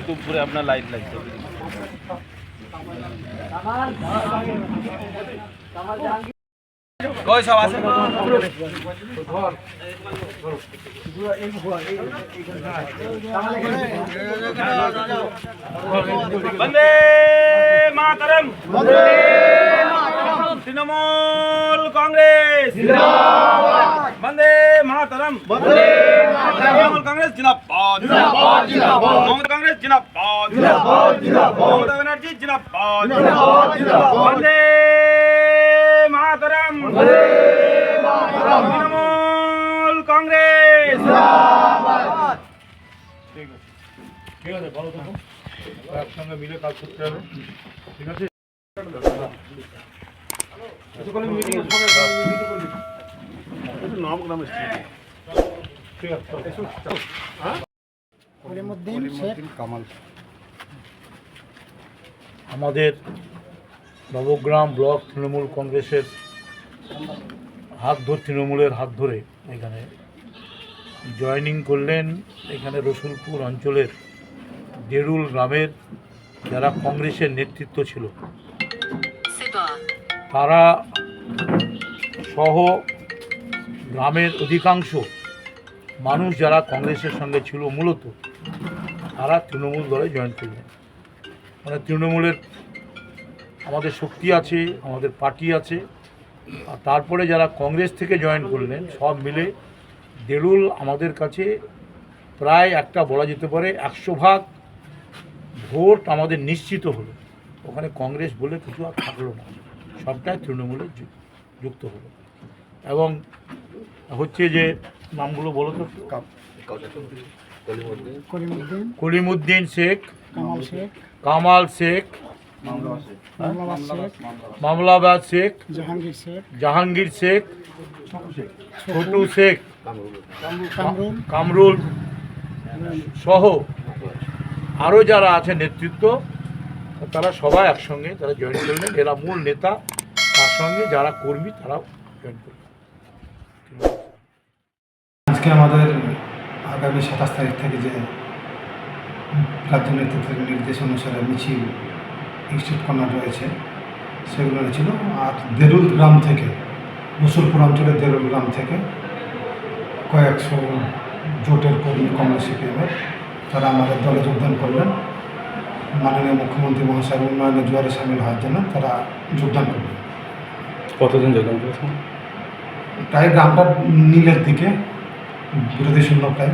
উপরে আপনার লাইট লাগছে কই সব আছে? বন্দে মাতরম। বন্দে তৃণমূল কংগ্রেস। বন্দে মাতরম। বন্দে তৃণমূল কংগ্রেস জিন্দাবাদ। জিন্দাবাদ মমতা কংগ্রেস জিন্দাবাদ। জিন্দাবাদ জিন্দাবাদ মমতা ব্যানার্জি জিন্দাবাদ জিন্দাবাদ জিন্দাবাদ। বন্দে তৃণমূল কংগ্রেস। ঠিক আছে ভালো থাকুন। একসঙ্গে মিলে কাজ করতে হবে। ঠিক আছে? ঠিক আছে চলো। আমাদের নবগ্রাম ব্লক তৃণমূল কংগ্রেসের হাত ধরে তৃণমূলের হাত ধরে এখানে জয়েনিং করলেন এখানে রসুলপুর অঞ্চলের দেরুল গ্রামের যারা কংগ্রেসের নেতৃত্ব ছিল। তারা সহ গ্রামের অধিকাংশ মানুষ যারা কংগ্রেসের সঙ্গে ছিল মূলত তারা তৃণমূল দলে জয়েন করলেন। মানে তৃণমূলের আমাদের শক্তি আছে আমাদের পার্টি আছে তারপরে যারা কংগ্রেস থেকে জয়েন করলেন সব মিলে দেরুল আমাদের কাছে প্রায় একটা বলা যেতে পারে একশো ভাগ ভোট আমাদের নিশ্চিত হলো। ওখানে কংগ্রেস বলে কিছু আর থাকল না। সবটাই তৃণমূলে যুক্ত হলো। এবং হচ্ছে যে নামগুলো বলো তো করিমউদ্দিন কলিমুদ্দিন শেখ কামাল শেখ। কামাল শেখ মামলাবাদ শেখ। শেখ জাহাঙ্গীর শেখ। জাহাঙ্গীর শেখ। ছোটু শেখ। কামরুল। কামরুল। সহ আরও যারা আছে নেতৃত্ব তারা সবাই একসঙ্গে তারা জয়েন করলেন এরা মূল নেতা তার সঙ্গে যারা কর্মী তারাও জয়েন করলেন আজকে আমাদের আগামী সাতাশ তারিখ থেকে যে রাজ্য নেতৃত্বের নির্দেশ অনুসারে মিছিল ইনস্টিটিউট কর্নার রয়েছে। সেগুলো ছিল আর দেরুল গ্রাম থেকে মুসুলপুর অঞ্চলের দেরুল গ্রাম থেকে কয়েকশো জোটের কর্মী কংগ্রেস সিপিএমের তারা আমাদের দলে যোগদান করলেন। মাননীয় মুখ্যমন্ত্রী মহাশয়ের উন্নয়নের জোয়ারে সামিল হওয়ার জন্য তারা যোগদান করলেন। কতদিন যোগদান করেছেন? প্রায় গ্রামটা নীলের দিকে বিরোধী শূন্য প্রায়